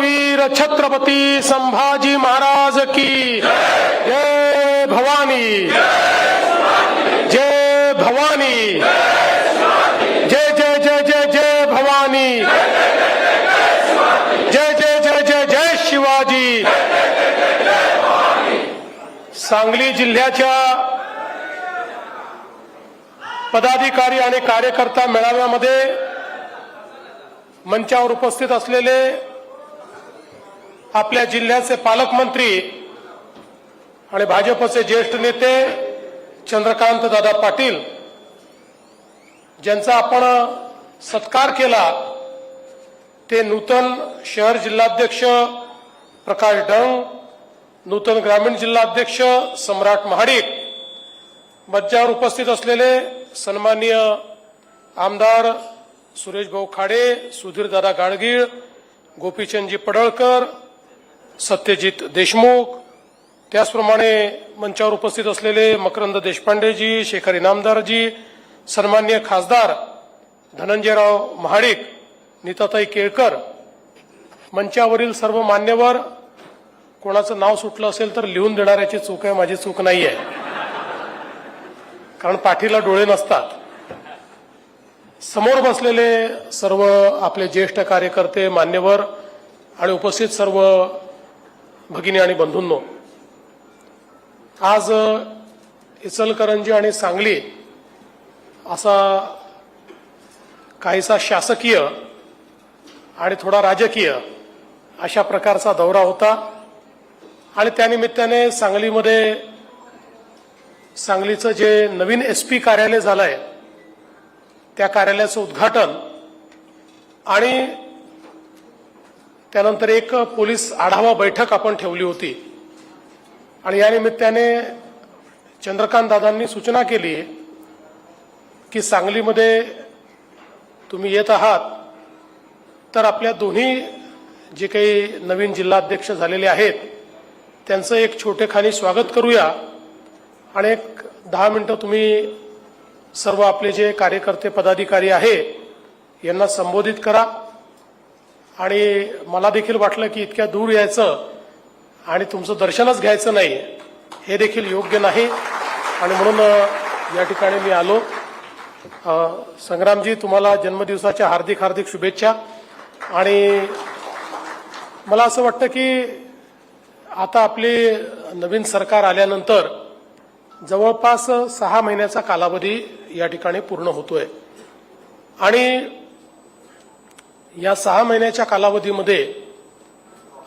धर्मवीर छत्रपती संभाजी महाराज की जय भवानी। जय भवानी। जय जय जय जय जय भवानी। जय जय जय जय जय शिवाजी। सांगली जिल्ह्याच्या पदाधिकारी आणि कार्यकर्ता मेळाव्यामध्ये मंचावर उपस्थित असलेले आपल्या जिल्ह्याचे पालकमंत्री आणि भाजपचे ज्येष्ठ नेते चंद्रकांत दादा पाटील ज्यांचा आपण सत्कार केला ते नूतन शहर जिल्हाध्यक्ष प्रकाश डंग नूतन ग्रामीण जिल्हाध्यक्ष सम्राट महाडिक मज्जावर उपस्थित असलेले सन्माननीय आमदार सुरेश भाऊ खाडे सुधीरदादा गाडगीळ गोपीचंदजी पडळकर सत्यजित देशमुख त्याचप्रमाणे मंचावर उपस्थित असलेले मकरंद देशपांडेजी शेखर इनामदारजी सन्मान्य खासदार धनंजयराव महाडिक नीताताई केळकर. मंचावरील सर्व मान्यवर कोणाचं नाव सुटलं असेल तर लिहून देणाऱ्याची चूक आहे माझी चूक नाही आहे. कारण पाठीला डोळे नसतात. समोर बसलेले सर्व आपले ज्येष्ठ कार्यकर्ते मान्यवर आणि उपस्थित सर्व भगिनी आणि बंधूंनो आज इचलकरंजी आणि सांगली असा काहीसा शासकीय आणि थोडा राजकीय अशा प्रकारचा दौरा होता आणि त्यानिमित्ताने सांगलीमध्ये सांगलीचं जे नवीन एस पी कार्यालय झालं आहे त्या कार्यालयाचं उद्घाटन आणि त्यानंतर एक पोलीस आढावा बैठक आपण ठेवली होती. आणि या निमित्ताने चंद्रकांत दादांनी सूचना केली की सांगलीमध्ये तुम्ही येत आहात तर आपल्या दोन्ही जे काही नवीन जिल्हाध्यक्ष झालेले आहेत त्यांचं एक छोटेखानी स्वागत करूया आणि एक दहा मिनिटं तुम्ही सर्व आपले जे कार्यकर्ते पदाधिकारी आहे यांना संबोधित करा. आणि मला देखील वाटलं की इतक्या दूर यायचं आणि तुमचं दर्शनच घ्यायचं नाही हे देखील योग्य नाही. आणि म्हणून या ठिकाणी मी आलो. संग्रामजी तुम्हाला जन्मदिवसाच्या हार्दिक हार्दिक शुभेच्छा. आणि मला असं वाटतं की आता आपले नवीन सरकार आल्यानंतर जवळपास सहा महिन्याचा कालावधी या ठिकाणी पूर्ण होतोय. आणि या सहा महिन्याच्या कालावधीमध्ये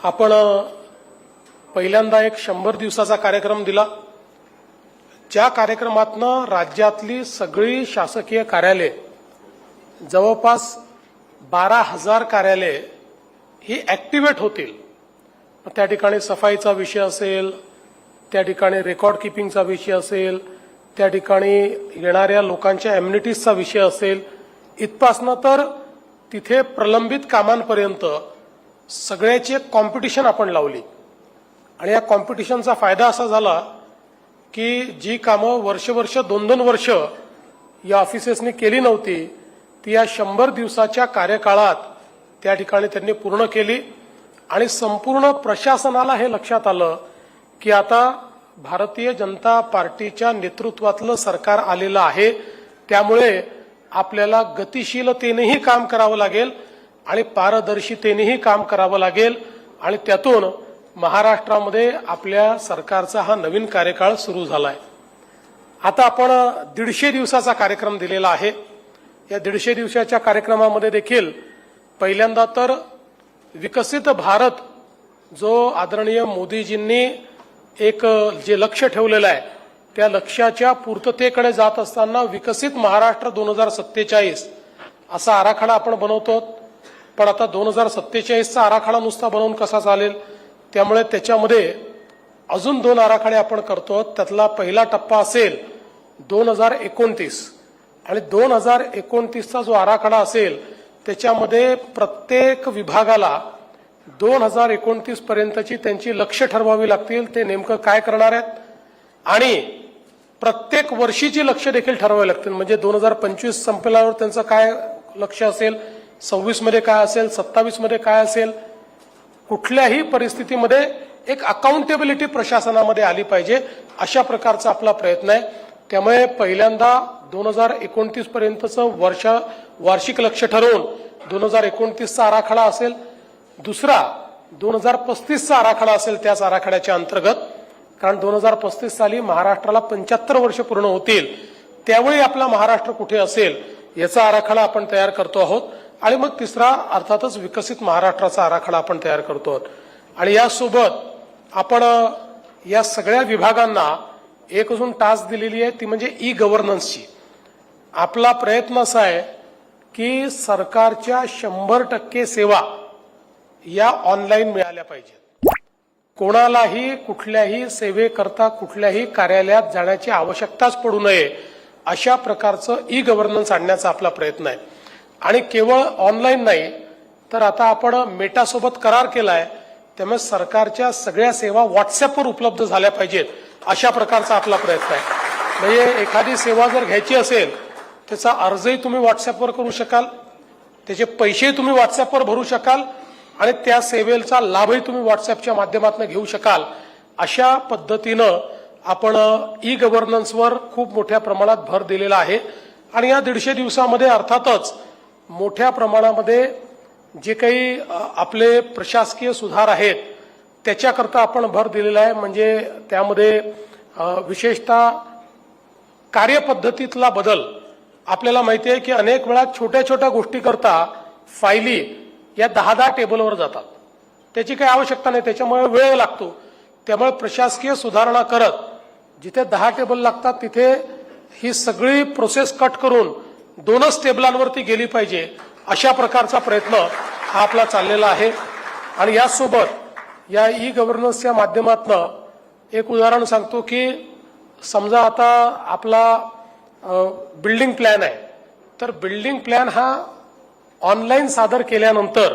आपण पहिल्यांदा एक शंभर दिवसाचा कार्यक्रम दिला. ज्या कार्यक्रमातनं राज्यातली सगळी शासकीय कार्यालय जवळपास बारा हजार कार्यालय ही ऍक्टिव्हेट होतील. त्या ठिकाणी सफाईचा विषय असेल त्या ठिकाणी रेकॉर्ड किपिंगचा विषय असेल त्या ठिकाणी येणाऱ्या लोकांच्या एम्युनिटीजचा विषय असेल इथपासनं तर तिथे प्रलंबित कामांपर्यंत सगळ्याची एक कॉम्पिटिशन आपण लावली. आणि या कॉम्पिटिशनचा फायदा असा झाला की जी कामं वर्ष वर्ष दोन दोन वर्ष या ऑफिसेसनी केली नव्हती ती या शंभर दिवसाच्या कार्यकाळात त्या ठिकाणी त्यांनी पूर्ण केली. आणि संपूर्ण प्रशासनाला हे लक्षात आलं की आता भारतीय जनता पार्टीच्या नेतृत्वातलं सरकार आलेलं आहे. त्यामुळे आपल्याला गतिशीलतेनेही काम करावं लागेल आणि पारदर्शितेनेही काम करावं लागेल. आणि त्यातून महाराष्ट्रामध्ये आपल्या सरकारचा हा नवीन कार्यकाळ सुरू झालाय. आता आपण दीडशे दिवसाचा कार्यक्रम दिलेला आहे. या दीडशे दिवसाच्या कार्यक्रमामध्ये देखील पहिल्यांदा तर विकसित भारत जो आदरणीय मोदीजींनी एक जे लक्ष ठेवलेलं आहे त्या लक्ष्याच्या पूर्ततेकडे जात असताना विकसित महाराष्ट्र दोन हजार सत्तेचाळीस असा आराखडा आपण बनवतो पण आता दोन हजार सत्तेचाळीसचा आराखडा नुसता बनवून कसा चालेल त्यामुळे त्याच्यामध्ये अजून दोन आराखडे आपण करतो त्यातला पहिला टप्पा असेल दोन हजार एकोणतीस. आणि दोन हजार एकोणतीसचा जो आराखडा असेल त्याच्यामध्ये प्रत्येक विभागाला दोन हजार एकोणतीस पर्यंतची त्यांची लक्ष ठरवावी लागतील ते नेमकं काय करणार आहेत. आणि प्रत्येक वर्षीची लक्ष देखील ठरवावी लागतील. म्हणजे दोन हजार पंचवीस संपल्यावर त्यांचं काय लक्ष असेल? सव्वीसमध्ये काय असेल? सत्तावीसमध्ये काय असेल? कुठल्याही परिस्थितीमध्ये एक अकाउंटेबिलिटी प्रशासनामध्ये आली पाहिजे अशा प्रकारचा आपला प्रयत्न आहे. त्यामुळे पहिल्यांदा दोन हजार एकोणतीस पर्यंतचं वर्ष वार्षिक लक्ष ठरवून दोन हजार एकोणतीसचा आराखडा असेल. दुसरा दोन हजार पस्तीसचा आराखडा असेल त्याच आराखड्याच्या अंतर्गत. कारण दोन हजार पस्तीस साली महाराष्ट्राला पंच्याहत्तर वर्ष पूर्ण होतील. त्यावेळी आपला महाराष्ट्र कुठे असेल याचा आराखडा आपण तयार करतो आहोत. आणि मग तिसरा अर्थातच विकसित महाराष्ट्राचा आराखडा आपण तयार करतो आहोत. आणि यासोबत आपण या सगळ्या विभागांना एक अजून टास्क दिलेली आहे ती म्हणजे ई गव्हर्नन्सची आपला प्रयत्न असा आहे की सरकारच्या शंभर टक्के सेवा या ऑनलाईन मिळाल्या पाहिजेत. कोणालाही कुठल्याही सेवेकरता कुठल्याही कार्यालयात जाण्याची आवश्यकताच पडू नये अशा प्रकारचं ई गव्हर्नन्स आणण्याचा आपला प्रयत्न आहे. आणि केवळ ऑनलाईन नाही तर आता आपण मेटासोबत करार केलाय त्यामुळे सरकारच्या सगळ्या सेवा व्हॉट्सअपवर उपलब्ध झाल्या पाहिजेत अशा प्रकारचा आपला प्रयत्न आहे. म्हणजे एखादी सेवा जर घ्यायची असेल त्याचा अर्जही तुम्ही व्हॉट्सअपवर करू शकाल त्याचे पैसेही तुम्ही व्हॉट्सअपवर भरू शकाल आणि त्या सेवेचा लाभही तुम्ही व्हॉट्सअपच्या माध्यमातून घेऊ शकाल. अशा पद्धतीनं आपण ई गव्हर्नन्सवर खूप मोठ्या प्रमाणात भर दिलेला आहे. आणि या दीडशे दिवसामध्ये अर्थातच मोठ्या प्रमाणामध्ये जे काही आपले प्रशासकीय सुधार आहेत त्याच्याकरता आपण भर दिलेला आहे. म्हणजे त्यामध्ये विशेषतः कार्यपद्धतीतला बदल. आपल्याला माहिती आहे की अनेक वेळा छोट्या छोट्या गोष्टी करता फायली या दहा दहा टेबलवर जातात. त्याची काही आवश्यकता नाही त्याच्यामुळे वेळ लागतो. त्यामुळे प्रशासकीय सुधारणा करत जिथे दहा टेबल लागतात तिथे ही सगळी प्रोसेस कट करून दोनच टेबलांवरती गेली पाहिजे अशा प्रकारचा प्रयत्न हा आपला चाललेला आहे. आणि यासोबत या ई गव्हर्नन्सच्या माध्यमातनं एक उदाहरण सांगतो की समजा आता आपला बिल्डिंग प्लॅन आहे. तर बिल्डिंग प्लॅन हा ऑनलाईन सादर केल्यानंतर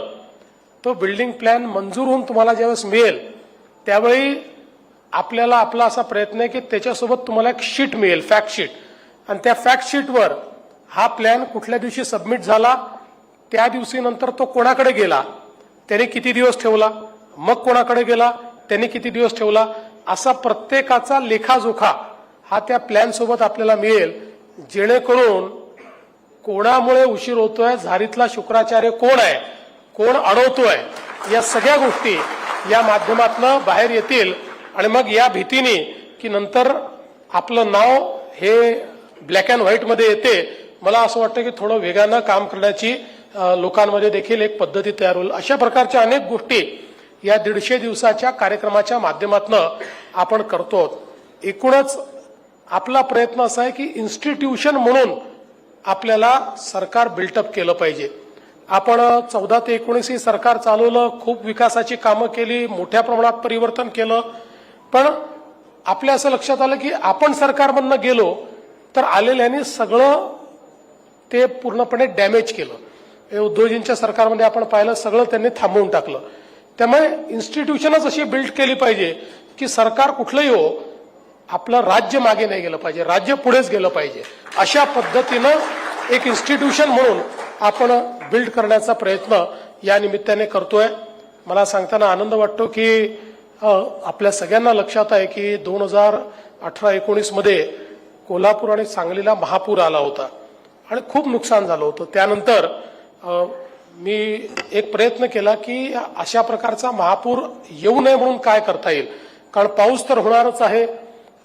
तो बिल्डिंग प्लॅन मंजूर होऊन तुम्हाला ज्यावेळेस मिळेल त्यावेळी आपल्याला आपला असा प्रयत्न आहे की त्याच्यासोबत तुम्हाला एक शीट मिळेल फॅक्ट शीट आणि त्या फॅक्ट शीटवर हा प्लॅन कुठल्या दिवशी सबमिट झाला त्या दिवशी नंतर तो कोणाकडे गेला त्याने किती दिवस ठेवला मग कोणाकडे गेला त्याने किती दिवस ठेवला असा प्रत्येकाचा लेखाजोखा हा त्या प्लॅन सोबत आपल्याला मिळेल जेणेकरून कोणामुळे उशीर होतोय झारीतला शुक्राचार्य कोण आहे कोण अडवतोय या सगळ्या गोष्टी या माध्यमातनं बाहेर येतील. आणि मग या भीतीने की नंतर आपलं नाव हे ब्लॅक अँड व्हाईटमध्ये येते. मला असं वाटतं की थोडं वेगानं काम करण्याची लोकांमध्ये देखील एक पद्धती तयार होईल. अशा प्रकारच्या अनेक गोष्टी या दीडशे दिवसाच्या कार्यक्रमाच्या माध्यमातनं आपण करतो एकूणच आपला प्रयत्न असा आहे की इन्स्टिट्यूशन म्हणून आपल्याला सरकार बिल्टअप केलं पाहिजे. आपण चौदा ते एकोणीस ही सरकार चालवलं खूप विकासाची कामं केली मोठ्या प्रमाणात परिवर्तन केलं. पण आपल्या असं लक्षात आलं की आपण सरकारमधनं गेलो तर आलेल्यांनी सगळं ते पूर्णपणे डॅमेज केलं. हे उद्योजींच्या सरकारमध्ये आपण पाहिलं सगळं त्यांनी थांबवून टाकलं. त्यामुळे इन्स्टिट्यूशनच अशी बिल्ड केली पाहिजे की सरकार कुठलंही हो आपलं राज्य मागे नाही गेलं पाहिजे राज्य पुढेच गेलं पाहिजे. अशा पद्धतीनं एक इन्स्टिट्यूशन म्हणून आपण बिल्ड करण्याचा प्रयत्न या निमित्ताने करतोय. मला सांगताना आनंद वाटतो की आपल्या सगळ्यांना लक्षात आहे की दोन हजार अठरा एकोणीसमध्ये कोल्हापूर आणि सांगलीला महापूर आला होता आणि खूप नुकसान झालं होतं. त्यानंतर मी एक प्रयत्न केला की अशा प्रकारचा महापूर येऊ नये म्हणून काय करता येईल. कारण पाऊस तर होणारच आहे.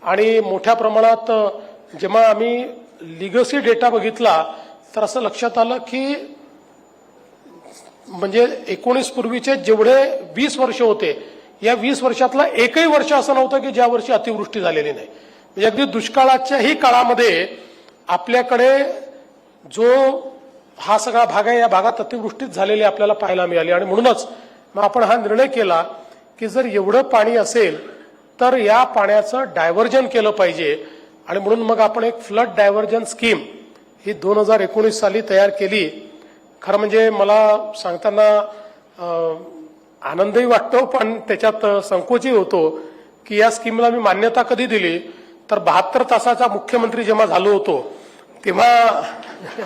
आणि मोठ्या प्रमाणात जेव्हा आम्ही लिगसी डेटा बघितला तर असं लक्षात आलं की म्हणजे एकोणीस पूर्वीचे जेवढे वीस वर्ष होते या वीस वर्षातला एकही वर्ष असं नव्हतं की ज्या वर्षी अतिवृष्टी झालेली नाही. म्हणजे अगदी दुष्काळाच्याही काळामध्ये आपल्याकडे जो हा सगळा भाग आहे या भागात अतिवृष्टीच झालेली आपल्याला पाहायला मिळाली. आणि म्हणूनच मग आपण हा निर्णय केला की जर एवढं पाणी असेल तर या पाण्याचं डायव्हर्जन केलं पाहिजे. आणि म्हणून मग आपण एक फ्लड डायव्हर्जन स्कीम ही दोन हजार एकोणीस साली तयार केली. खरं म्हणजे मला सांगताना आनंदही वाटतो पण त्याच्यात संकोचही होतो की या स्कीमला मी मान्यता कधी दिली? तर बहात्तर तासाचा मुख्यमंत्री जेव्हा झालो होतो तेव्हा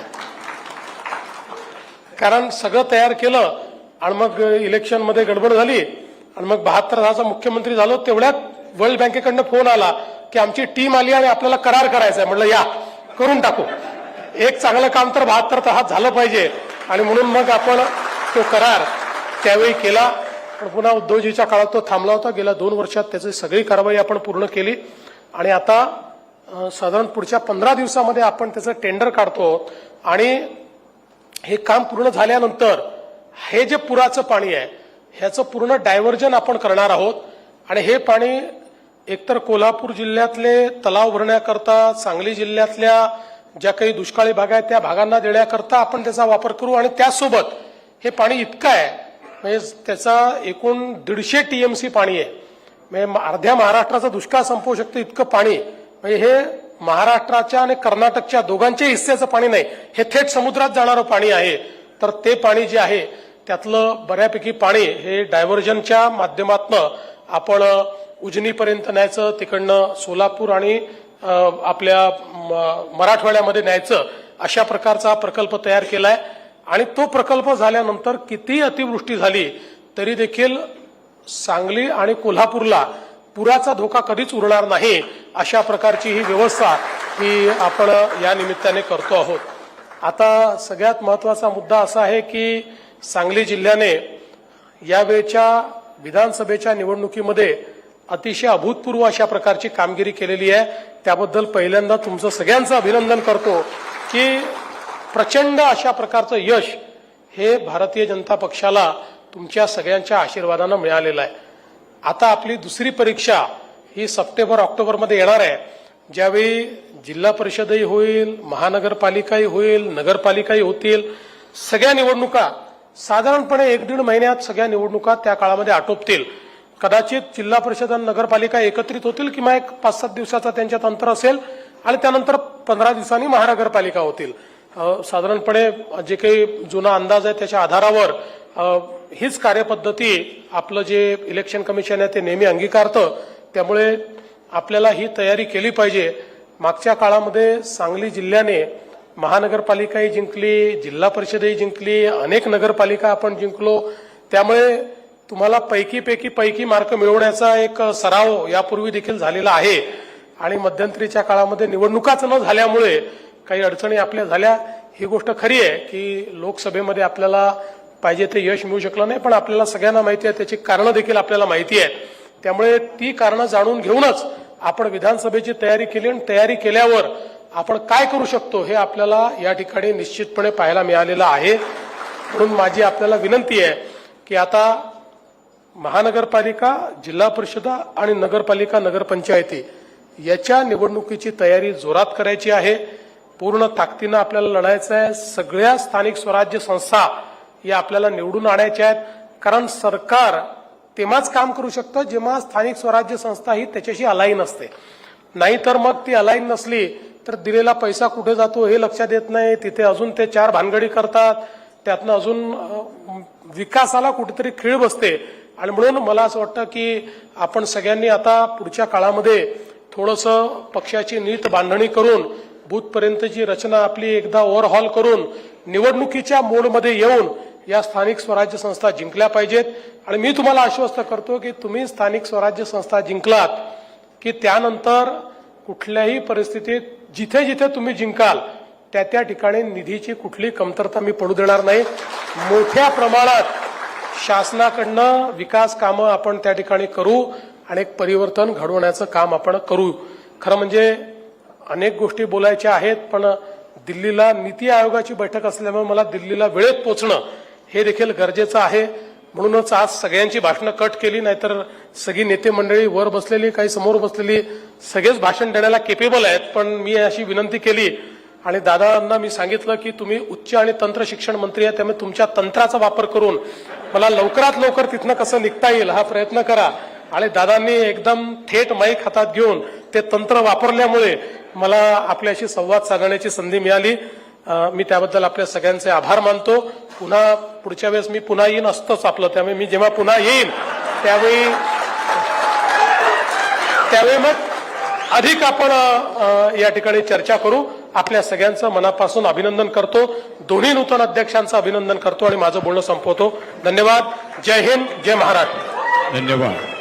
कारण सगळं तयार केलं आणि मग इलेक्शनमध्ये गडबड झाली आणि मग बहात्तर तासाचा मुख्यमंत्री झालो तेवढ्यात वर्ल्ड बँकेकडनं फोन आला की आमची टीम आली आणि आपल्याला करार करायचा आहे म्हणलं या करून टाकू. एक चांगलं काम तर बहात्तर तासात झालं पाहिजे. आणि म्हणून मग आपण तो करार त्यावेळी केला. पण पुन्हा उद्धवजीच्या काळात तो थांबला होता. गेल्या दोन वर्षात त्याची सगळी कारवाई आपण पूर्ण केली. आणि आता साधारण पुढच्या पंधरा दिवसामध्ये आपण त्याचं टेंडर काढतो. आणि हे काम पूर्ण झाल्यानंतर हे जे पुराचं पाणी आहे ह्याचं पूर्ण डायव्हर्जन आपण करणार आहोत. आणि हे पाणी एकतर कोल्हापूर जिल्ह्यातले तलाव भरण्याकरता सांगली जिल्ह्यातल्या ज्या काही दुष्काळी भाग आहेत त्या भागांना देण्याकरता आपण त्याचा वापर करू आणि त्याचसोबत हे पाणी इतकं आहे म्हणजे त्याचा एकूण दीडशे टीएमसी पाणी आहे. म्हणजे अर्ध्या महाराष्ट्राचा दुष्काळ संपवू शकतं इतकं पाणी म्हणजे हे महाराष्ट्राच्या आणि कर्नाटकच्या दोघांच्या हिस्स्याचं पाणी नाही हे थेट समुद्रात जाणारं पाणी आहे. तर ते पाणी जे आहे त्यातलं बऱ्यापैकी पाणी हे डायव्हर्जनच्या माध्यमातनं आपण उजनीपर्यंत न्यायचं तिकडनं सोलापूर आणि आपल्या म- मराठवाड्यामध्ये न्यायचं अशा प्रकारचा प्रकल्प तयार केलाय. आणि तो प्रकल्प झाल्यानंतर कितीही अतिवृष्टी झाली तरी देखील सांगली आणि कोल्हापूरला पुराचा धोका कधीच उरणार नाही अशा प्रकारची ही व्यवस्था ही आपण या निमित्ताने करतो आहोत. आता सगळ्यात महत्त्वाचा मुद्दा असा आहे की सांगली जिल्ह्याने यावेळच्या विधानसभेच्या निवडणुकीमध्ये अतिशय अभूतपूर्व अशा प्रकारची कामगिरी केलेली आहे. त्याबद्दल पहिल्यांदा तुमचं सगळ्यांचं अभिनंदन करतो की प्रचंड अशा प्रकारचं यश हे भारतीय जनता पक्षाला तुमच्या सगळ्यांच्या आशीर्वादानं मिळालेलं आहे. आता आपली दुसरी परीक्षा ही सप्टेंबर ऑक्टोबरमध्ये येणार आहे. ज्यावेळी जिल्हा परिषदही होईल महानगरपालिकाही होईल नगरपालिकाही होतील सगळ्या निवडणुका साधारणपणे एक दीड महिन्यात सगळ्या निवडणुका त्या काळामध्ये आटोपतील. कदाचित जिल्हा परिषद आणि नगरपालिका एकत्रित होतील किंवा एक पाच सात दिवसाचा त्यांच्यात अंतर असेल आणि त्यानंतर पंधरा दिवसांनी महानगरपालिका होतील. साधारणपणे जे काही जुना अंदाज आहे त्याच्या आधारावर हीच कार्यपद्धती आपलं जे इलेक्शन कमिशन आहे ते नेहमी अंगीकारतं. त्यामुळे आपल्याला ही तयारी केली पाहिजे. मागच्या काळामध्ये सांगली जिल्ह्याने महानगरपालिकाही जिंकली जिल्हा परिषदही जिंकली अनेक नगरपालिका आपण जिंकलो. त्यामुळे तुम्हाला पैकीपैकी पैकी मार्क मिळवण्याचा एक सराव यापूर्वी देखील झालेला आहे. आणि मध्यंतरीच्या काळामध्ये निवडणुकाच न झाल्यामुळे काही अडचणी आपल्या झाल्या. ही गोष्ट खरी आहे की लोकसभेमध्ये आपल्याला पाहिजे ते यश मिळू शकलं नाही पण आपल्याला सगळ्यांना माहिती आहे त्याची कारणं देखील आपल्याला माहिती आहेत. त्यामुळे ती कारणं जाणून घेऊनच आपण विधानसभेची तयारी केली आणि तयारी केल्यावर आपण काय करू शकतो हे आपल्याला या ठिकाणी निश्चितपणे पाहायला मिळालेलं आहे. म्हणून माझी आपल्याला विनंती आहे की आता महानगरपालिका जिल्हा परिषद आणि नगरपालिका नगरपंचायती याच्या निवडणुकीची तयारी जोरात करायची आहे. पूर्ण ताकदीनं आपल्याला लढायचं आहे. सगळ्या स्थानिक स्वराज्य संस्था या आपल्याला निवडून आणायच्या आहेत. कारण सरकार तेव्हाच काम करू शकतं जेव्हा स्थानिक स्वराज्य संस्था ही त्याच्याशी अलाईन असते. नाहीतर मग ती अलाईन नसली तर दिलेला पैसा कुठे जातो हे लक्षात येत नाही. तिथे अजून ते चार भानगडी करतात. त्यातनं अजून विकासाला कुठेतरी खीळ बसते. आणि म्हणून मला असं वाटतं की आपण सगळ्यांनी आता पुढच्या काळामध्ये थोडंसं पक्षाची नीट बांधणी करून बूथपर्यंतची रचना आपली एकदा ओव्हरहॉल करून निवडणुकीच्या मोडमध्ये येऊन या स्थानिक स्वराज्य संस्था जिंकल्या पाहिजेत. आणि मी तुम्हाला आश्वस्त करतो की तुम्ही स्थानिक स्वराज्य संस्था जिंकलात की त्यानंतर कुठल्याही परिस्थितीत जिथे जिथे तुम्ही जिंकाल त्या त्या ठिकाणी निधीची कुठली कमतरता मी पडू देणार नाही. मोठ्या प्रमाणात शासनाकडनं विकास कामं आपण त्या ठिकाणी करू आणि एक परिवर्तन घडवण्याचं काम आपण करू. खरं म्हणजे अनेक गोष्टी बोलायच्या आहेत पण दिल्लीला नीती आयोगाची बैठक असल्यामुळे मला दिल्लीला वेळेत पोचणं हे देखील गरजेचं आहे. म्हणूनच आज सगळ्यांची भाषणं कट केली नाहीतर सगळी नेते मंडळी वर बसलेली काही समोर बसलेली सगळेच भाषण देण्याला केपेबल आहेत पण मी अशी विनंती केली आणि दादांना मी सांगितलं की तुम्ही उच्च आणि तंत्र शिक्षण मंत्री आहे त्यामुळे तुमच्या तंत्राचा वापर करून मला लवकरात लवकर तिथनं कसं निघता येईल हा प्रयत्न करा. आणि दादांनी एकदम थेट माईक हातात घेऊन ते तंत्र वापरल्यामुळे मला आपल्याशी संवाद साधण्याची संधी मिळाली. मी त्याबद्दल आपल्या सगळ्यांचे आभार मानतो. पुन्हा पुढच्या वेळेस मी पुन्हा येईन असतंच आपलं. त्यामुळे मी जेव्हा पुन्हा येईन त्यावेळी त्यावेळी मग अधिक आपण या ठिकाणी चर्चा करू. आपल्या सगळ्यांचं मनापासून अभिनंदन करतो. दोन्ही नूतन अध्यक्षांचं अभिनंदन करतो आणि माझं बोलणं संपवतो. धन्यवाद. जय हिंद. जय महाराष्ट्र. धन्यवाद.